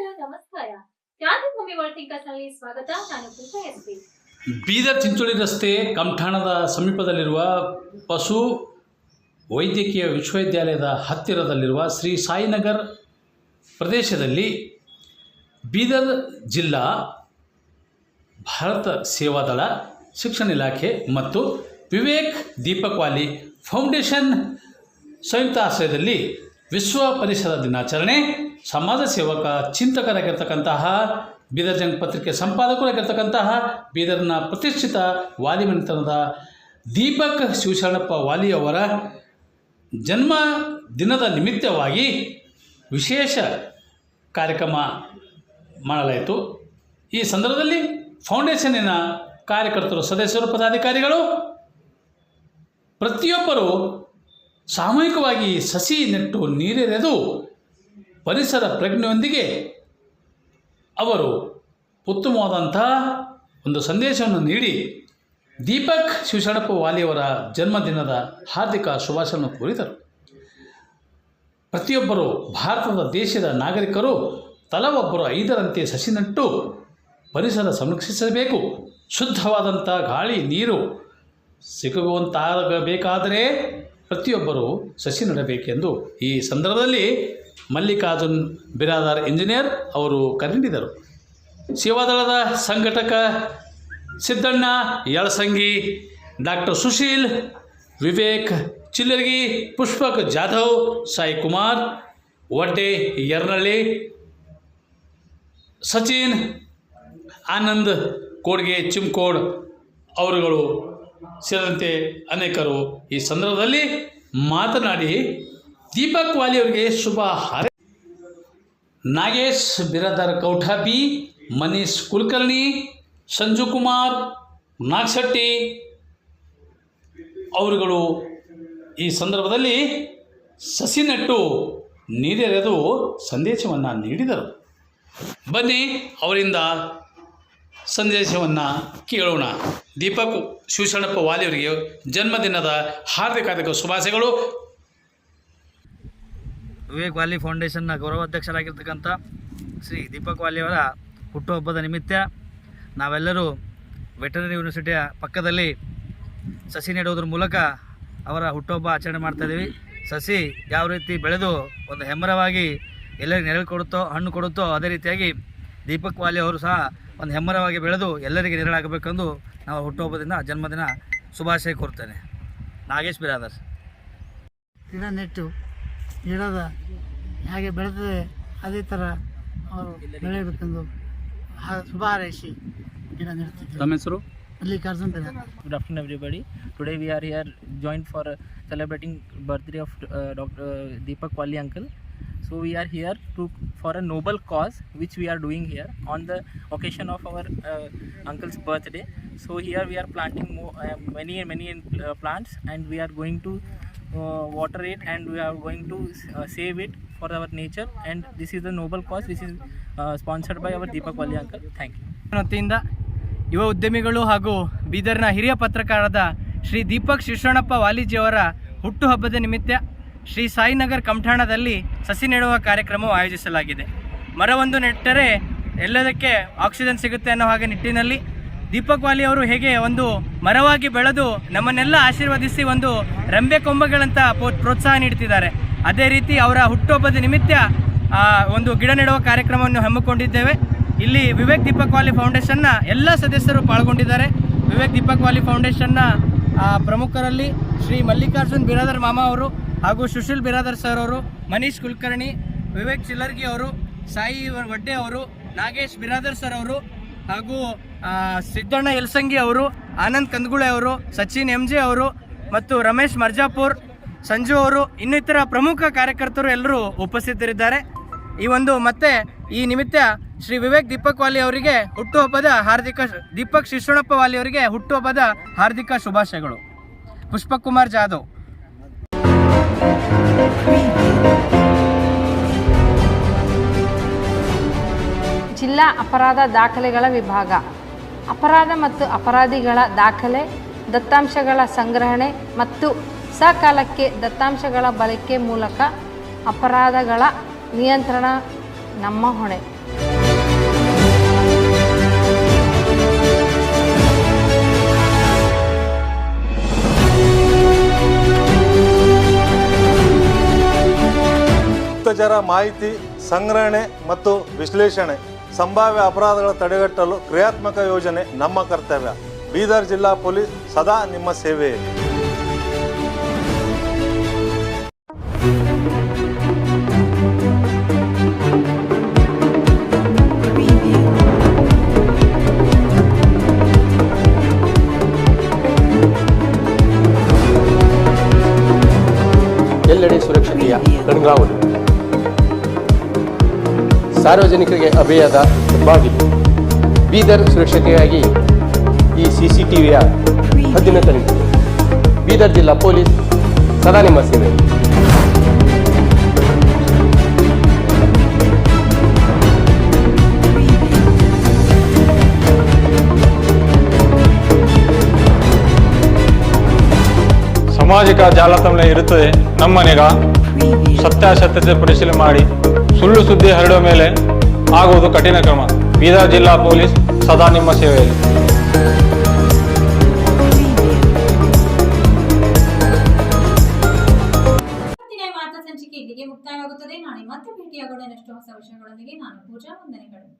ನಮಸ್ಕಾರ. ವರ್ಲ್ಡ್ ಸ್ವಾಗತ. ನಾನು ಎಸ್ ಬೀದರ್ ಚಿಂಚೋಳಿ ರಸ್ತೆ ಕಂಠಾಣದ ಸಮೀಪದಲ್ಲಿರುವ ಪಶು ವೈದ್ಯಕೀಯ ವಿಶ್ವವಿದ್ಯಾಲಯದ ಹತ್ತಿರದಲ್ಲಿರುವ ಶ್ರೀ ಸಾಯಿನಗರ್ ಪ್ರದೇಶದಲ್ಲಿ ಬೀದರ್ ಜಿಲ್ಲಾ ಭಾರತ ಸೇವಾದಳ ಶಿಕ್ಷಣ ಇಲಾಖೆ ಮತ್ತು ವಿವೇಕ್ ದೀಪಕ್ ವಾಲಿ ಫೌಂಡೇಶನ್ ಸಂಯುಕ್ತ ಆಶ್ರಯದಲ್ಲಿ ವಿಶ್ವ ಪರಿಸರ ದಿನಾಚರಣೆ ಸಮಾಜ ಸೇವಕ, ಚಿಂತಕರಾಗಿರ್ತಕ್ಕಂತಹ ಬೀದರ್ ಜಂಗ್ ಪತ್ರಿಕೆ ಸಂಪಾದಕರಾಗಿರ್ತಕ್ಕಂತಹ ಬೀದರ್ನ ಪ್ರತಿಷ್ಠಿತ ವಾಲಿ ಮನೆತನದ ದೀಪಕ್ ಶಿವಶರಣಪ್ಪ ವಾಲಿ ಅವರ ಜನ್ಮ ದಿನದ ನಿಮಿತ್ತವಾಗಿ ವಿಶೇಷ ಕಾರ್ಯಕ್ರಮ ಮಾಡಲಾಯಿತು. ಈ ಸಂದರ್ಭದಲ್ಲಿ ಫೌಂಡೇಶನ್ನಿನ ಕಾರ್ಯಕರ್ತರು, ಸದಸ್ಯರು, ಪದಾಧಿಕಾರಿಗಳು, ಪ್ರತಿಯೊಬ್ಬರು ಸಾಮೂಹಿಕವಾಗಿ ಸಸಿ ನೆಟ್ಟು ನೀರೆರೆದು ಪರಿಸರ ಪ್ರಜ್ಞೆಯೊಂದಿಗೆ ಅವರು ಉತ್ತಮವಾದಂಥ ಒಂದು ಸಂದೇಶವನ್ನು ನೀಡಿ ದೀಪಕ್ ಶಿವಶರಣಪ್ಪ ವಾಲಿಯವರ ಜನ್ಮದಿನದ ಹಾರ್ದಿಕ ಶುಭಾಶಯವನ್ನು ಕೋರಿದರು. ಪ್ರತಿಯೊಬ್ಬರು ಭಾರತದ ದೇಶದ ನಾಗರಿಕರು ತಲವೊಬ್ಬರು ಐದರಂತೆ ಸಸಿ ನೆಟ್ಟು ಪರಿಸರ ಸಂರಕ್ಷಿಸಬೇಕು. ಶುದ್ಧವಾದಂಥ ಗಾಳಿ, ನೀರು ಸಿಗುವಂತಾಗಬೇಕಾದರೆ ಪ್ರತಿಯೊಬ್ಬರು ಸಸಿ ನೆಡಬೇಕೆಂದು ಈ ಸಂದರ್ಭದಲ್ಲಿ ಮಲ್ಲಿಕಾರ್ಜುನ್ ಬಿರಾದಾರ್ ಇಂಜಿನಿಯರ್ ಅವರು ಕರೆ ನೀಡಿದರು ಸೇವಾದಳದ ಸಂಘಟಕ ಸಿದ್ದಣ್ಣ ಯಳಸಂಗಿ, ಡಾಕ್ಟರ್ ಸುಶೀಲ್, ವಿವೇಕ್ ಚಿಲ್ಲರ್ಗಿ, ಪುಷ್ಪಕ್ ಜಾಧವ್, ಸಾಯಿ ಕುಮಾರ್, ವಡ್ಡೆ ಯರ್ನಳ್ಳಿ, ಸಚಿನ್ ಆನಂದ್, ಕೋಡ್ಗೆ ಚಿಮ್ಕೋಡ್ ಅವರುಗಳು ಸೇರಿದಂತೆ ಅನೇಕರು ಈ ಸಂದರ್ಭದಲ್ಲಿ ಮಾತನಾಡಿ, ದೀಪಕ್ ವಾಲಿ ಅವರಿಗೆ ಶುಭ ಹಾರೈ ನಾಗೇಶ್, ಬಿರಾದರ್ ಕೌಠಾಪಿ, ಮನೀಶ್ ಕುಲಕರ್ಣಿ, ಸಂಜು ಕುಮಾರ್, ನಾಗಶೆಟ್ಟಿ ಅವರುಗಳು ಈ ಸಂದರ್ಭದಲ್ಲಿ ಸಸಿ ನೆಟ್ಟು ನೀರೆರೆದು ಸಂದೇಶವನ್ನು ನೀಡಿದರು. ಬನ್ನಿ, ಅವರಿಂದ ಸಂದೇಶವನ್ನು ಕೇಳೋಣ. ದೀಪಕ್ ಶಿವಶರಣಪ್ಪ ವಾಲಿಯವರಿಗೆ ಜನ್ಮದಿನದ ಹಾರ್ದಿಕ ಶುಭಾಶಯಗಳು. ವಿವೇಕ್ ವಾಲಿ ಫೌಂಡೇಶನ್ನ ಗೌರವಾಧ್ಯಕ್ಷರಾಗಿರ್ತಕ್ಕಂಥ ಶ್ರೀ ದೀಪಕ್ ವಾಲಿಯವರ ಹುಟ್ಟುಹಬ್ಬದ ನಿಮಿತ್ತ ನಾವೆಲ್ಲರೂ ವೆಟರ್ನರಿ ಯೂನಿವರ್ಸಿಟಿಯ ಪಕ್ಕದಲ್ಲಿ ಸಸಿ ನೆಡುವುದ್ರ ಮೂಲಕ ಅವರ ಹುಟ್ಟುಹಬ್ಬ ಆಚರಣೆ ಮಾಡ್ತಾಯಿದ್ದೀವಿ ಸಸಿ ಯಾವ ರೀತಿ ಬೆಳೆದು ಒಂದು ಹೆಮ್ಮರವಾಗಿ ಎಲ್ಲರಿಗೆ ನೆರಳು ಕೊಡುತ್ತೋ, ಹಣ್ಣು ಕೊಡುತ್ತೋ, ಅದೇ ರೀತಿಯಾಗಿ ದೀಪಕ್ ವಾಲಿ ಅವರು ಸಹ ಒಂದು ಹೆಮ್ಮರವಾಗಿ ಬೆಳೆದು ಎಲ್ಲರಿಗೆ ನೆರಳಾಗಬೇಕೆಂದು ನಾವು ಹುಟ್ಟುಹಬ್ಬದಿಂದ ಜನ್ಮದಿನ ಶುಭಾಶಯ ಕೋರ್ತೇನೆ. ನಾಗೇಶ್ ಬಿರಾದರ್. ಗಿಡ ನೆಟ್ಟು ಗಿಡದ ಹೇಗೆ ಬೆಳೆದಿದೆ ಅದೇ ಥರ ಅವರು ಬೆಳೆಯಬೇಕೆಂದು ಶುಭ ಹಾರೈಸಿ ಗಿಡ ನೆಡ್ತಿದ್ದರು ತಮ್ಮ ಹೆಸರು? ಮಲ್ಲಿಕಾರ್ಜುನ್ ಬೆಳೆ Good afternoon, everybody. Today we are here joined for of celebrating birthday of uh, Dr. Uh. So we are here to for a noble cause which we are doing here on the occasion of our uh, uncle's birthday. So here we are planting more, uh, many many uh, plants and we are going to uh, water it and we are going to uh, save it for our nature and this is the noble cause which is uh, sponsored by our Deepak Wali uncle. Thank you. ವತಿಯಿಂದ ಯುವ ಉದ್ಯಮಿಗಳು ಹಾಗೂ ಬೀದರ್ನ ಹಿರಿಯ ಪತ್ರಕಾರದ ಶ್ರೀ ದೀಪಕ್ ಶಿಶೋಣಪ್ಪ ವಾಲಿಜಿಯವರ ಹುಟ್ಟುಹಬ್ಬದ ನಿಮಿತ್ತ ಶ್ರೀ ಸಾಯಿನಗರ್ ಕಂಠಾಣದಲ್ಲಿ ಸಸಿ ನೆಡುವ ಕಾರ್ಯಕ್ರಮವು ಆಯೋಜಿಸಲಾಗಿದೆ. ಮರವೊಂದು ನೆಟ್ಟರೆ ಎಲ್ಲದಕ್ಕೆ ಆಕ್ಸಿಜನ್ ಸಿಗುತ್ತೆ ಅನ್ನೋ ಹಾಗೆ ನಿಟ್ಟಿನಲ್ಲಿ ದೀಪಕ್ ವಾಲಿ ಅವರು ಹೇಗೆ ಒಂದು ಮರವಾಗಿ ಬೆಳೆದು ನಮ್ಮನ್ನೆಲ್ಲ ಆಶೀರ್ವದಿಸಿ ಒಂದು ರಂಬೆ ಕೊಂಬೆಗಳಂತ ಪ್ರೋತ್ಸಾಹ ನೀಡ್ತಿದ್ದಾರೆ ಅದೇ ರೀತಿ ಅವರ ಹುಟ್ಟುಹಬ್ಬದ ನಿಮಿತ್ತ ಒಂದು ಗಿಡ ನೆಡುವ ಕಾರ್ಯಕ್ರಮವನ್ನು ಹಮ್ಮಿಕೊಂಡಿದ್ದೇವೆ. ಇಲ್ಲಿ ವಿವೇಕ್ ದೀಪಕ್ ವಾಲಿ ಫೌಂಡೇಶನ್ನ ಎಲ್ಲ ಸದಸ್ಯರು ಪಾಲ್ಗೊಂಡಿದ್ದಾರೆ. ವಿವೇಕ್ ದೀಪಕ್ ವಾಲಿ ಫೌಂಡೇಶನ್ನ ಪ್ರಮುಖರಲ್ಲಿ ಶ್ರೀ ಮಲ್ಲಿಕಾರ್ಜುನ್ ಬಿರಾದರ್ ಮಾಮ ಅವರು ಹಾಗೂ ಸುಶೀಲ್ ಬಿರಾದರ್ ಸರ್ ಅವರು, ಮನೀಶ್ ಕುಲಕರ್ಣಿ, ವಿವೇಕ್ ಚಿಲ್ಲರ್ಗಿ ಅವರು, ಸಾಯಿ ವಡ್ಡೆ ಅವರು, ನಾಗೇಶ್ ಬಿರಾದರ್ ಸರ್ ಅವರು ಹಾಗೂ ಸಿದ್ದಣ್ಣ ಯಲಸಂಗಿ ಅವರು, ಆನಂದ್ ಕಂದಗುಳೆ ಅವರು, ಸಚಿನ್ ಎಂ ಜೆ ಅವರು ಮತ್ತು ರಮೇಶ್ ಮರ್ಜಾಪುರ್, ಸಂಜು ಅವರು, ಇನ್ನಿತರ ಪ್ರಮುಖ ಕಾರ್ಯಕರ್ತರು ಎಲ್ಲರೂ ಉಪಸ್ಥಿತರಿದ್ದಾರೆ. ಈ ಒಂದು ಮತ್ತೆ ಈ ನಿಮಿತ್ತ ಶ್ರೀ ವಿವೇಕ್ ದೀಪಕ್ ವಾಲಿ ಅವರಿಗೆ ಹುಟ್ಟುಹಬ್ಬದ ಹಾರ್ದಿಕ ದೀಪಕ್ ಶಿಶುಣಪ್ಪ ವಾಲಿ ಅವರಿಗೆ ಹುಟ್ಟುಹಬ್ಬದ ಹಾರ್ದಿಕ ಶುಭಾಶಯಗಳು. ಪುಷ್ಪಕುಮಾರ್ ಜಾಧವ್. ಜಿಲ್ಲಾ ಅಪರಾಧ ದಾಖಲೆಗಳ ವಿಭಾಗ. ಅಪರಾಧ ಮತ್ತು ಅಪರಾಧಿಗಳ ದಾಖಲೆ, ದತ್ತಾಂಶಗಳ ಸಂಗ್ರಹಣೆ ಮತ್ತು ಸಕಾಲಕ್ಕೆ ದತ್ತಾಂಶಗಳ ಬಳಕೆ ಮೂಲಕ ಅಪರಾಧಗಳ ನಿಯಂತ್ರಣ ನಮ್ಮ ಹೊಣೆ. ಗುಪ್ತಚರ ಮಾಹಿತಿ, ಸಂಗ್ರಹಣೆ ಮತ್ತು ವಿಶ್ಲೇಷಣೆ ಸಂಭಾವ್ಯ ಅಪರಾಧಗಳ ತಡೆಗಟ್ಟಲು ಕ್ರಿಯಾತ್ಮಕ ಯೋಜನೆ ನಮ್ಮ ಕರ್ತವ್ಯ. ಬೀದರ್ ಜಿಲ್ಲಾ ಪೊಲೀಸ್ ಸದಾ ನಿಮ್ಮ ಸೇವೆಯಲ್ಲಿ ಸಾರ್ವಜನಿಕರಿಗೆ ಅಭಯದ ಬಾಗಿಲು. ಬೀದರ್ ಸುರಕ್ಷತೆಗಾಗಿ ಈ ಸಿ ಸಿ ಟಿ ವಿಯ ಹದ್ದಿನ ತನಿಖೆ ಬೀದರ್ ಜಿಲ್ಲಾ ಪೊಲೀಸ್ ಸದಾ ನಿಮ್ಮ ಸೇವೆ. ಸಾಮಾಜಿಕ ಜಾಲತಾಣ ಇರುತ್ತದೆ. ನಮ್ಮನೆಗ ನಿಗಾ ಸತ್ಯಾಸತ್ಯತೆ ಪರಿಶೀಲನೆ ಮಾಡಿ ಸುಳ್ಳು ಸುದ್ದಿ ಹರಡುವ ಮೇಲೆ ಆಗುವುದು ಕಠಿಣ ಕ್ರಮ. ಬೀದರ್ ಜಿಲ್ಲಾ ಪೊಲೀಸ್ ಸದಾ ನಿಮ್ಮ ಸೇವೆಯಲ್ಲಿ. ಸಂಚಿಕೆ ಇಲ್ಲಿಗೆ ಮುಕ್ತಾಯವಾಗುತ್ತದೆ. ನಾಳೆ ಮತ್ತೆ ಭೇಟಿಯಾಗೋಣ. ಇನ್ನಷ್ಟು ಹೊಸ ವಿಷಯಗಳೊಂದಿಗೆ ನಾನು ಪೂಜಾ ವಂದನೆಗಳು.